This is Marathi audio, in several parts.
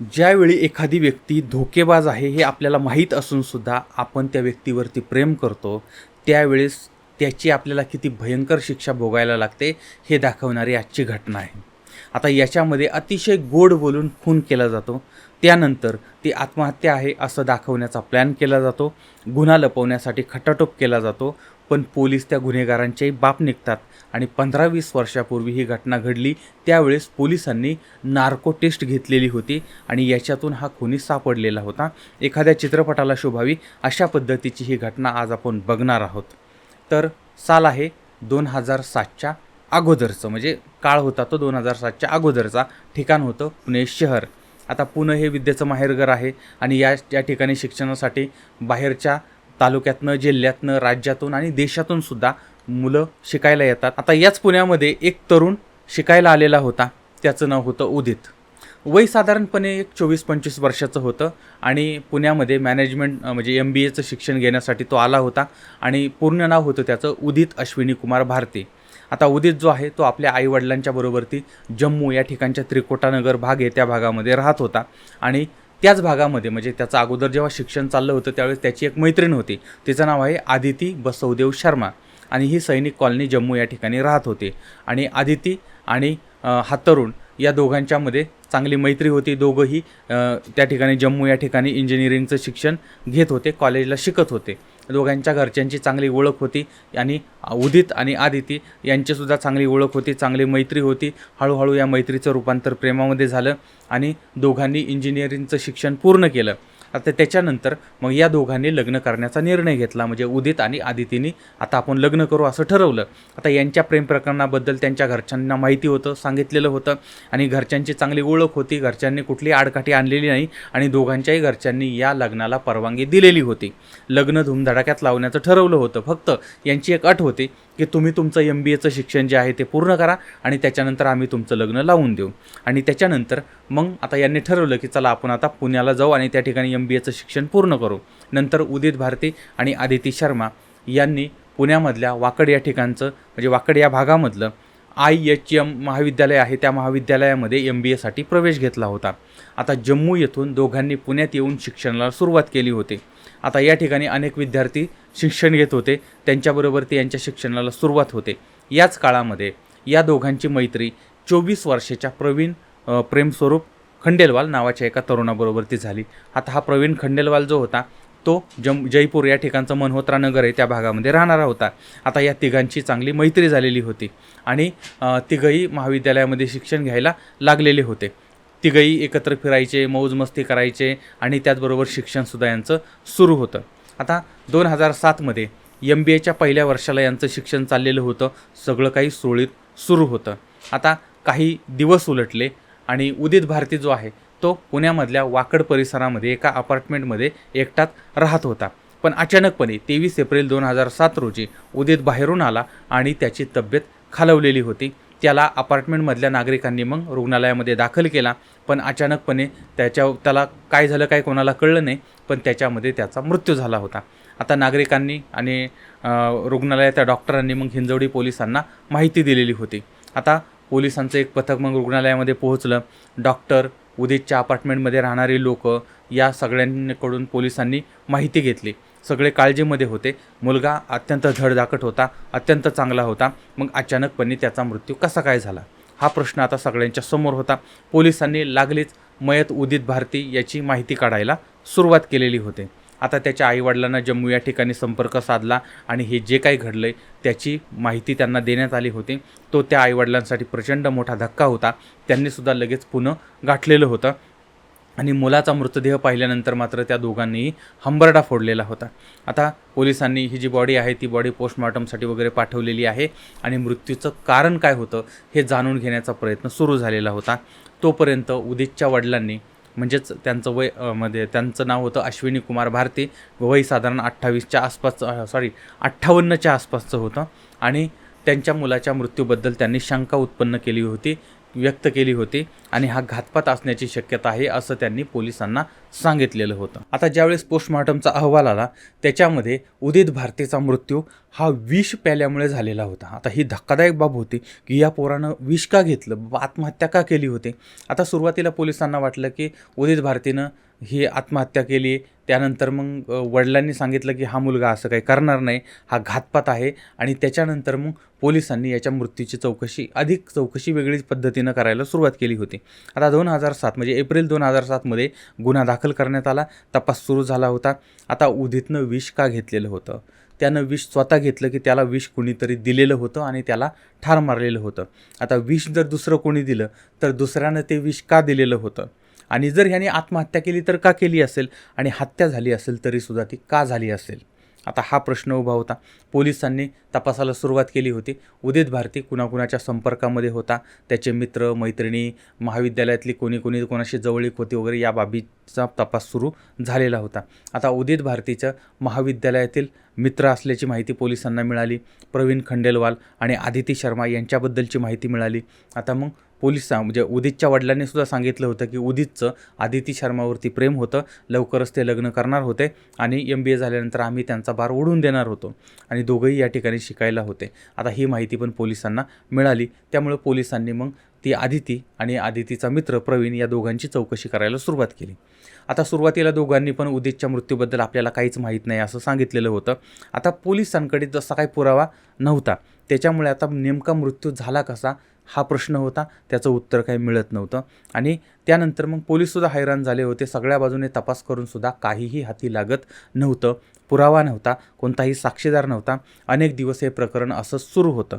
ज्यावेळी एखादी व्यक्ती धोकेबाज आहे हे आपल्याला माहीत असूनसुद्धा आपण त्या व्यक्तीवरती प्रेम करतो त्यावेळेस त्याची आपल्याला किती भयंकर शिक्षा भोगायला लागते हे दाखवणारी आजची घटना आहे. आता याच्यामध्ये अतिशय गोड बोलून खून केला जातो. त्यानंतर ती आत्महत्या आहे असं दाखवण्याचा प्लॅन केला जातो. गुन्हा लपवण्यासाठी खटाटोप केला जातो. पण पोलीस त्या गुन्हेगारांचेही बाप निघतात. आणि पंधरा वीस वर्षापूर्वी ही घटना घडली त्यावेळेस पोलिसांनी नार्को टेस्ट घेतलेली होती आणि याच्यातून हा खुनी सापडलेला होता. एखाद्या चित्रपटाला शोभावी अशा पद्धतीची ही घटना आज आपण बघणार आहोत. तर साल आहे दोन हजार सातच्या अगोदरचं म्हणजे काळ होता तो दोन हजार सातच्या अगोदरचा ठिकाण होतं पुणे शहर. आता पुणे हे विद्येचं माहेरघर आहे आणि या या ठिकाणी शिक्षणासाठी बाहेरच्या तालुक्यातनं जिल्ह्यातनं राज्यातून आणि देशातून सुद्धा मुलं शिकायला येतात. आता याच पुण्यामध्ये एक तरुण शिकायला आलेला होता. त्याचं नाव होतं उदित. वय साधारणपणे एक चोवीस पंचवीस वर्षाचं होतं आणि पुण्यामध्ये मॅनेजमेंट म्हणजे एम बी एचं शिक्षण घेण्यासाठी तो आला होता आणि पूर्ण नाव होतं त्याचं उदित अश्विनी कुमार भारती. आता उदित जो आहे तो आपल्या आईवडिलांच्या बरोबरती जम्मू या ठिकाणच्या त्रिकोटानगर भाग आहे त्या भागामध्ये राहत होता आणि त्याच भागामध्ये म्हणजे त्याचं अगोदर जेव्हा शिक्षण चाललं होतं त्यावेळेस त्याची एक मैत्रीण होती. तिचं नाव आहे आदिती बसवदेव शर्मा. आणि ही सैनिक कॉलनी जम्मू या ठिकाणी राहत होती. आणि आदिती आणि हा तरुण या दोघांच्यामध्ये चांगली मैत्री होती. दोघंही त्या ठिकाणी जम्मू या ठिकाणी इंजिनिअरिंगचं शिक्षण घेत होते कॉलेजला शिकत होते. दोघांच्या घरच्यांची चांगली ओळख होती आणि उदित आणि आदिती यांचीसुद्धा चांगली ओळख होती चांगली मैत्री होती. हळूहळू या मैत्रीचं रूपांतर प्रेमामध्ये झालं आणि दोघांनी इंजिनिअरिंगचं शिक्षण पूर्ण केलं. आता त्याच्यानंतर मग या दोघांनी लग्न करण्याचा निर्णय घेतला. म्हणजे उदित आणि आदितीने आता आपण लग्न करू असं ठरवलं. आता यांच्या प्रेम प्रकरणाबद्दल त्यांच्या घरच्यांना माहिती होतं सांगितलेलं होतं. आणि घरच्यांची चांगली ओळख होती. घरच्यांनी कुठली आडकाठी आणलेली नाही आणि दोघांच्याही घरच्यांनी या लग्नाला परवानगी दिलेली होती. लग्न धुमधडाक्यात लावण्याचं ठरवलं होतं. फक्त यांची एक अट होती. की तुम्ही तुमचं एम बी एचं शिक्षण जे आहे ते पूर्ण करा आणि त्याच्यानंतर आम्ही तुमचं लग्न लावून देऊ. आणि त्याच्यानंतर मग आता यांनी ठरवलं की चला आपण आता पुण्याला जाऊ आणि त्या ठिकाणी एम बी एचं शिक्षण पूर्ण करू. नंतर उदित भारती आणि आदिती शर्मा यांनी पुण्यामधल्या वाकड या ठिकाणचं म्हणजे वाकड या भागामधलं आय एच एम महाविद्यालय आहे त्या महाविद्यालयामध्ये एम बी एसाठी प्रवेश घेतला होता. आता जम्मू येथून दोघांनी पुण्यात येऊन शिक्षणाला सुरुवात केली होती. आता या ठिकाणी अनेक विद्यार्थी शिक्षण घेत होते. त्यांच्याबरोबर ते यांच्या शिक्षणाला सुरुवात होते. याच काळामध्ये या दोघांची मैत्री चोवीस वर्षाच्या प्रवीण प्रेमस्वरूप खंडेलवाल नावाच्या एका तरुणाबरोबर ती झाली. आता हा प्रवीण खंडेलवाल जो होता तो जम जयपूर या ठिकाणचं मनहोत्रा नगर आहे त्या भागामध्ये राहणारा होता. आता या तिघांची चांगली मैत्री झालेली होती आणि तिघही तिघंही महाविद्यालयामध्ये शिक्षण घ्यायला लागलेले होते. तिघही एकत्र फिरायचे मौज मस्ती करायचे आणि त्याचबरोबर शिक्षणसुद्धा यांचं सुरू होतं. आता दोन हजार सातमध्ये एम बी एच्या पहिल्या वर्षाला यांचं शिक्षण चाललेलं होतं. सगळं काही सुरळीत सुरू होतं. आता काही दिवस उलटले आणि उदित भारती जो आहे तो पुण्यामधल्या वाकड परिसरामध्ये एका अपार्टमेंटमध्ये एकटाच राहत होता. पण अचानकपणे तेवीस एप्रिल दोन हजार सात रोजी उदित बाहेरून आला आणि त्याची तब्येत खालवलेली होती. त्याला अपार्टमेंटमधल्या नागरिकांनी मग रुग्णालयामध्ये दाखल केला. पण अचानकपणे त्याच्या त्याला काय झालं काय कोणाला कळलं नाही पण त्याच्यामध्ये त्याचा मृत्यू झाला होता. आता नागरिकांनी आणि रुग्णालयाच्या डॉक्टरांनी मग हिंजवडी पोलिसांना माहिती दिलेली होती. आता पोलिसांचं एक पथक मग रुग्णालयामध्ये पोहोचलं. डॉक्टर उदितच्या अपार्टमेंटमध्ये राहणारी लोक या सगळ्यांकडून पोलिसांनी माहिती घेतली. सगळे काळजीमध्ये होते. मुलगा अत्यंत धडधाकट होता अत्यंत चांगला होता. मग अचानकपणे त्याचा मृत्यू कसा काय झाला? हा प्रश्न आता सगळ्यांच्या समोर होता. पोलिसांनी लागलीच मयत उदित भारती याची माहिती काढायला सुरुवात केलेली होते. आता त्याच्या आईवडिलांना जम्मू या ठिकाणी संपर्क साधला आणि हे जे काही घडलं आहे त्याची माहिती त्यांना देण्यात आली होती. तो त्या आईवडिलांसाठी प्रचंड मोठा धक्का होता. त्यांनीसुद्धा लगेच पुन्हा गाठलेलं होतं. आणि मुलाचा मृतदेह पाहिल्यानंतर मात्र त्या दोघांनीही हंबरडा फोडलेला होता. आता पोलिसांनी ही जी बॉडी आहे ती बॉडी पोस्टमॉर्टमसाठी वगैरे पाठवलेली आहे आणि मृत्यूचं कारण काय होतं हे जाणून घेण्याचा प्रयत्न सुरू झालेला होता. तोपर्यंत उदितच्या वडिलांनी म्हणजेच त्यांचं वयमध्ये त्यांचं नाव होतं अश्विनी कुमार भारती वय साधारण अठ्ठावीसच्या आसपासचं सॉरी अठ्ठावन्नच्या आसपासचं होतं. आणि त्यांच्या मुलाच्या मृत्यूबद्दल त्यांनी शंका उत्पन्न केली होती. व्यक्त केली होती आणि हा घातपात असण्याची शक्यता आहे असं त्यांनी पोलिसांना सांगितलेलं होतं. आता ज्यावेळेस पोस्टमॉर्टमचा अहवाल आला त्याच्यामध्ये उदित भारतीचा मृत्यू हा विष प्याल्यामुळे झालेला होता. आता ही धक्कादायक बाब होती की या पोरानं विष का घेतलं? आत्महत्या का केली होती? आता सुरुवातीला पोलिसांना वाटलं की उदित भारतीनं ही आत्महत्या केली. त्यानंतर मग वडिलांनी सांगितलं की हा मुलगा असं काही करणार नाही. हा घातपात आहे आणि त्याच्यानंतर मग पोलिसांनी याच्या मृत्यूची चौकशी अधिक चौकशी वेगळीच पद्धतीनं करायला सुरुवात केली होती. आता दोन हजार सात म्हणजे एप्रिल दोन हजार सातमध्ये गुन्हा दाखल करण्यात आला. तपास सुरू झाला होता. आता उदितनं विष का घेतलेलं होतं? त्यानं विष स्वतः घेतलं की त्याला विष कुणीतरी दिलेलं होतं आणि त्याला ठार मारलेलं होतं. आता विष जर दुसरं कोणी दिलं तर दुसऱ्यानं ते विष का दिलेलं होतं? आणि जर ह्याने आत्महत्या केली तर का केली असेल? आणि हत्या झाली असेल तरीसुद्धा ती का झाली असेल? आता हा प्रश्न उभा होता. पोलिसांनी तपासाला सुरुवात केली होती. उदित भारती कुणाकुणाच्या संपर्कामध्ये होता. त्याचे मित्र मैत्रिणी महाविद्यालयातली कोणी कोणी कोणाशी जवळीक होती वगैरे या बाबीचा तपास सुरू झालेला होता. आता उदित भारतीचं महाविद्यालयातील मित्र असल्याची माहिती पोलिसांना मिळाली. प्रवीण खंडेलवाल आणि आदिती शर्मा यांच्याबद्दलची माहिती मिळाली. आता मग पोलिसां म्हणजे उदितच्या वडिलांनी सुद्धा सांगितलं होतं की उदितचं आदिती शर्मावरती प्रेम होतं लवकरच ते लग्न करणार होते आणि एम बी ए झाल्यानंतर आम्ही त्यांचा बार ओढून देणार होतो आणि दोघंही या ठिकाणी शिकायला होते. आता ही माहिती पण पोलिसांना मिळाली. त्यामुळे पोलिसांनी मग ती आदिती आणि आदितीचा मित्र प्रवीण या दोघांची चौकशी करायला सुरुवात केली. आता सुरुवातीला दोघांनी पण उदितच्या मृत्यूबद्दल आपल्याला काहीच माहीत नाही असं सांगितलेलं होतं. आता पोलिसांकडे जसा काही पुरावा नव्हता. त्याच्यामुळे आता नेमका मृत्यू झाला कसा? हा प्रश्न होता. त्याचं उत्तर काही मिळत नव्हतं. आणि त्यानंतर मग पोलीससुद्धा हैराण झाले होते. सगळ्या बाजूने तपास करूनसुद्धा काहीही हाती लागत नव्हतं. पुरावा नव्हता. कोणताही साक्षीदार नव्हता. अनेक दिवस हे प्रकरण असंच सुरू होतं.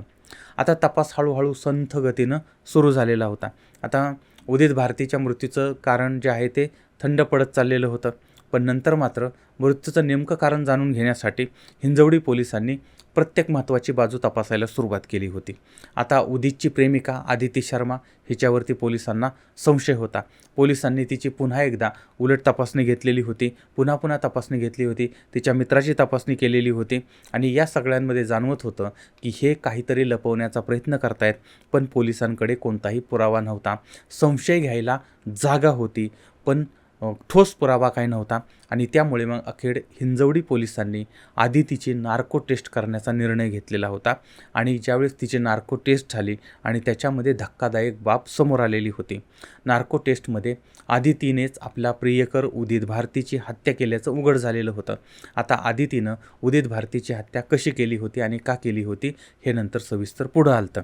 आता तपास हळूहळू संथ गतीनं सुरू झालेला होता. आता उदित भारतीच्या मृत्यूचं कारण जे आहे ते थंड पडत चाललेलं होतं. पण नंतर मात्र मृत्यूचं नेमकं कारण जाणून घेण्यासाठी हिंजवडी पोलिसांनी प्रत्येक महत्त्वाची बाजू तपासायला सुरुवात केली होती. आता उदितची प्रेमिका आदिती शर्मा हिच्यावरती पोलिसांना संशय होता. पोलिसांनी तिची पुन्हा एकदा उलट तपासणी घेतलेली होती. पुन्हा पुन्हा तपासणी घेतली होती. तिच्या मित्राची तपासणी केलेली होती. आणि या सगळ्यांमध्ये जाणवत होतं की हे काहीतरी लपवण्याचा प्रयत्न करतायत पण पोलिसांकडे कोणताही पुरावा नव्हता. संशय घ्यायला जागा होती पण ठोस पुरावा काही नव्हता. आणि त्यामुळे मग अखेर हिंजवडी पोलिसांनी आधी तिची नार्को टेस्ट करण्याचा निर्णय घेतलेला होता. आणि ज्यावेळेस तिची नार्को टेस्ट झाली आणि त्याच्यामध्ये धक्कादायक बाब समोर आलेली होती. नार्को टेस्टमध्ये आदितीनेच आपला प्रियकर उदित भारतीची हत्या केल्याचं उघड झालेलं होतं. आता आदितीनं उदित भारतीची हत्या कशी केली होती आणि का केली होती हे नंतर सविस्तर पुढं आलतं.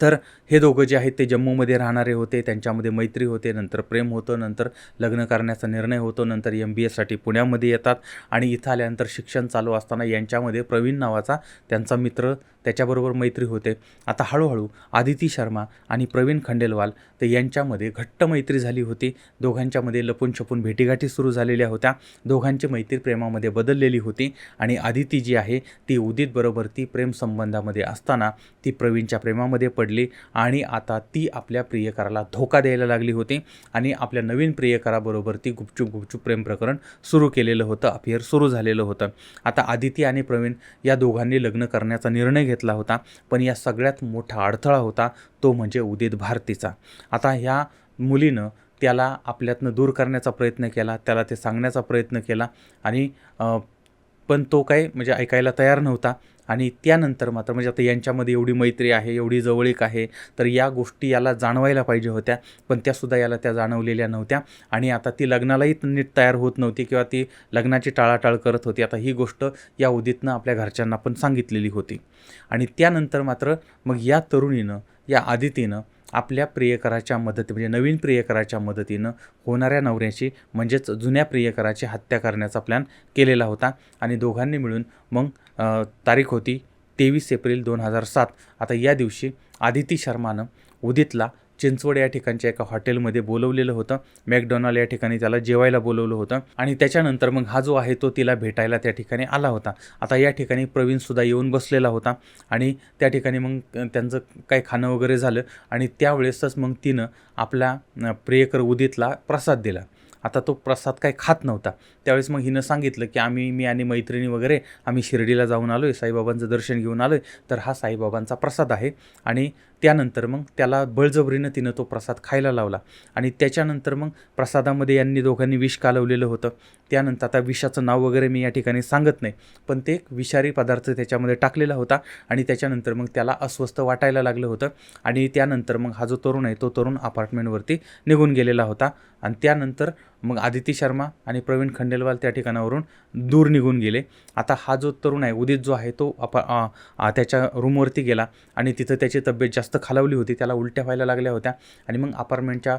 तर हे दोघं जे आहेत ते जम्मूमध्ये राहणारे होते त्यांच्यामध्ये मैत्री होते नंतर प्रेम होतं नंतर लग्न करण्याचा निर्णय होतो नंतर एम बी एसाठी पुण्यामध्ये येतात आणि इथं आल्यानंतर शिक्षण चालू असताना यांच्यामध्ये प्रवीण नावाचा त्यांचा मित्र त्याच्याबरोबर मैत्री होते. आता हळूहळू आदिती शर्मा आणि प्रवीण खंडेलवाल तर यांच्यामध्ये घट्ट मैत्री झाली होती. दोघांच्यामध्ये लपून छपून भेटीगाठी सुरू झालेल्या होत्या. दोघांची मैत्री प्रेमामध्ये बदललेली होती आणि आदिती जी आहे ती उदितबरोबर ती प्रेमसंबंधामध्ये असताना ती प्रवीणच्या प्रेमामध्ये पडली आणि आता ती आपल्या प्रियकराला धोका द्यायला लागली होती आणि आपल्या नवीन प्रियकराबरोबर ती गुपचूप गुपचूप प्रेम प्रकरण सुरू केलेलं होतं अफेअर सुरू झालेलं होतं. आता आदिती आणि प्रवीण या दोघांनी लग्न करण्याचा निर्णय घेतला होता पण या सगळ्यात मोठा अडथळा होता तो म्हणजे उदित भारतीचा. आता ह्या मुलीनं त्याला आपल्यातनं दूर करण्याचा प्रयत्न केला त्याला ते सांगण्याचा प्रयत्न केला आणि पण तो काही म्हणजे ऐकायला तयार नव्हता. आणि त्यानंतर मात्र म्हणजे आता यांच्यामध्ये एवढी मैत्री आहे एवढी जवळीक आहे तर या गोष्टी याला जाणवायला पाहिजे होत्या. पण त्यासुद्धा याला त्या जाणवलेल्या नव्हत्या. आणि आता ती लग्नालाही नीट तयार होत नव्हती किंवा ती लग्नाची टाळाटाळ करत होती. आता ही गोष्ट या उदितनं आपल्या घरच्यांना पण सांगितलेली होती. आणि त्यानंतर मात्र मग या तरुणीनं या आदितीनं आपल्या प्रियकराच्या मदती म्हणजे नवीन प्रियकराच्या मदतीनं होणाऱ्या नवऱ्याची म्हणजेच जुन्या प्रियकराची हत्या करण्याचा प्लॅन केलेला होता. आणि दोघांनी मिळून मग तारीख होती तेवीस एप्रिल दोन हजार सात. आता या दिवशी आदिती शर्मानं उदितला चिंचवड या ठिकाणच्या एका हॉटेलमध्ये बोलवलेलं होतं. मॅकडॉनल्ड या ठिकाणी त्याला जेवायला बोलवलं होतं आणि त्याच्यानंतर मग हा जो आहे तो तिला भेटायला त्या ठिकाणी आला होता. आता या ठिकाणी प्रवीणसुद्धा येऊन बसलेला होता आणि त्या ठिकाणी मग त्यांचं काही खाणं वगैरे झालं आणि त्यावेळेसच मग तिनं आपल्या प्रियकर उदितला प्रसाद दिला. आता तो प्रसाद काही खात नव्हता. त्यावेळेस मग हिनं सांगितलं की आम्ही मी आणि मैत्रिणी वगैरे आम्ही शिर्डीला जाऊन आलो आहे साईबाबांचं दर्शन घेऊन आलो आहे तर हा साईबाबांचा प्रसाद आहे. आणि त्यानंतर मग त्याला बळजबरीनं तिनं तो प्रसाद खायला लावला. आणि त्याच्यानंतर मग प्रसादामध्ये यांनी दोघांनी विष कालवलेलं होतं. त्यानंतर आता विषाचं नाव वगैरे मी या ठिकाणी सांगत नाही. पण ते एक विषारी पदार्थ त्याच्यामध्ये टाकलेला होता. आणि त्याच्यानंतर मग त्याला अस्वस्थ वाटायला लागलं होतं. आणि त्यानंतर मग हा जो तरुण आहे तो तरुण अपार्टमेंटवरती निघून गेलेला होता. आणि त्यानंतर मग आदिती शर्मा आणि प्रवीण खंड खंडेलवाल त्या ठिकाणावरून दूर निघून गेले. आता हा जो तरुण आहे उदित जो आहे तो अपा त्याच्या रूमवरती गेला आणि तिथं त्याची तब्येत जास्त खालावली होती. त्याला उलट्या व्हायला लागल्या होत्या आणि मग अपार्टमेंटच्या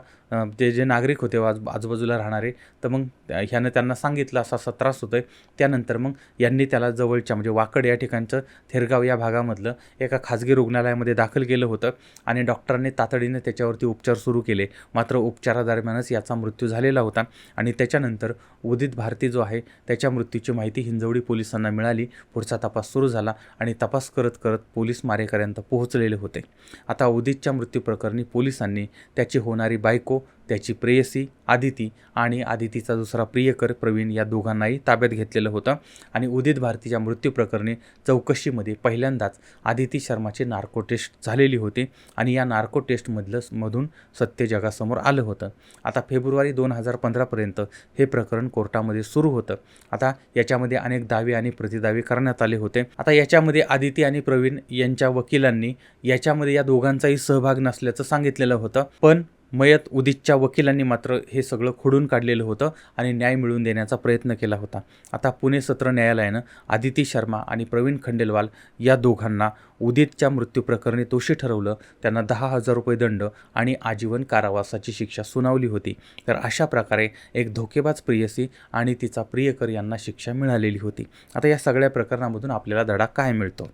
ते जे नागरिक होते आज आजूबाजूला राहणारे तर मग ह्यानं त्यांना सांगितलं असा असा त्रास होतो आहे त्यानंतर मग यांनी त्याला जवळच्या म्हणजे वाकड या ठिकाणचं थेरगाव या भागामधलं एका खाजगी रुग्णालयामध्ये दाखल केलं होतं आणि डॉक्टरांनी तातडीने त्याच्यावरती उपचार सुरू केले. मात्र उपचारादरम्यानच याचा मृत्यू झालेला होता आणि त्याच्यानंतर उदित भारती जो आहे त्याच्या मृत्यूची माहिती हिंजवडी पोलिसांना मिळाली. पुढचा तपास सुरू झाला आणि तपास करत करत पोलीस मारेकऱ्यांत पोहोचलेले होते. आता उदितच्या मृत्यूप्रकरणी पोलिसांनी त्याची होणारी बायको त्याची प्रेयसी आदिती आणि आदितीचा दुसरा प्रियकर प्रवीण या दोघांनाही ताब्यात घेतलेलं होतं. आणि उदित भारतीच्या मृत्यूप्रकरणी चौकशीमध्ये पहिल्यांदाच आदिती शर्माची नार्को टेस्ट झालेली होती आणि या नार्को टेस्टमधलं मधून सत्य जगासमोर आलं होतं. आता फेब्रुवारी दोन हजार पंधरापर्यंत हे प्रकरण कोर्टामध्ये सुरू होतं. आता याच्यामध्ये अनेक दावे आणि प्रतिदावे करण्यात आले होते. आता याच्यामध्ये आदिती आणि प्रवीण यांच्या वकिलांनी याच्यामध्ये या दोघांचाही सहभाग नसल्याचं सांगितलेलं होतं. पण मयत उदितच्या वकिलांनी मात्र हे सगळं खोडून काढलेलं होतं आणि न्याय मिळवून देण्याचा प्रयत्न केला होता. आता पुणे सत्र न्यायालयानं आदिती शर्मा आणि प्रवीण खंडेलवाल या दोघांना उदितच्या मृत्यूप्रकरणी दोषी ठरवलं त्यांना दहा हजार रुपये दंड आणि आजीवन कारावासाची शिक्षा सुनावली होती. तर अशा प्रकारे एक धोकेबाज प्रियसी आणि तिचा प्रियकर यांना शिक्षा मिळालेली होती. आता या सगळ्या प्रकरणामधून आपल्याला धडा काय मिळतो?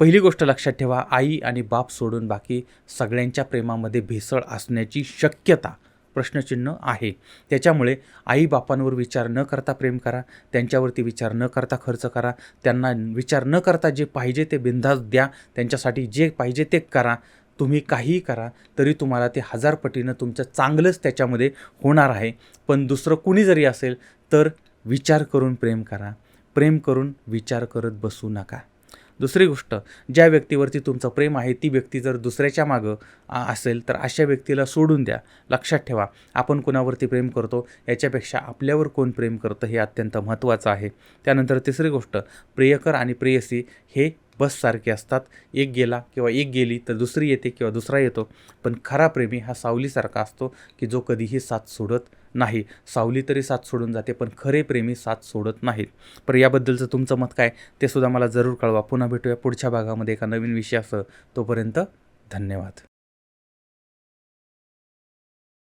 पहिली गोष्ट लक्षात ठेवा आई आणि बाप सोडून बाकी सगळ्यांच्या प्रेमामध्ये भेसळ असण्याची शक्यता प्रश्नचिन्ह आहे. त्याच्यामुळे आई बापांवर विचार न करता प्रेम करा त्यांच्यावरती विचार न करता खर्च करा त्यांना विचार न करता जे पाहिजे ते बिंदास द्या त्यांच्यासाठी जे पाहिजे ते करा तुम्ही काहीही करा तरी तुम्हाला ते हजार पटीनं तुमचं चांगलंच त्याच्यामध्ये होणार आहे. पण दुसरं कुणी जरी असेल तर विचार करून प्रेम करा. प्रेम करून विचार करत बसू नका. दुसरी गोष्ट ज्या व्यक्तीवरती तुमचं प्रेम आहे ती व्यक्ती जर दुसऱ्याच्या मागं असेल तर अशा व्यक्तीला सोडून द्या. लक्षात ठेवा आपण कोणावरती प्रेम करतो याच्यापेक्षा आपल्यावर कोण प्रेम करतं हे अत्यंत महत्त्वाचं आहे. त्यानंतर तिसरी गोष्ट प्रियकर आणि प्रेयसी हे बससारखे असतात. एक गेला किंवा एक गेली तर दुसरी येते किंवा दुसरा येतो. पण खरा प्रेमी हा सावलीसारखा असतो की जो कधीही साथ सोडत नाही. सावली तरी साथ सोडून जाते पण खरे प्रेमी साथ सोडत नाहीत. पर याबद्दलचं तुमचं मत काय? ते सुद्धा मला जरूर कळवा. पुन्हा भेटूया पुढच्या भागामध्ये एका नवीन विषयासह. तोपर्यंत धन्यवाद.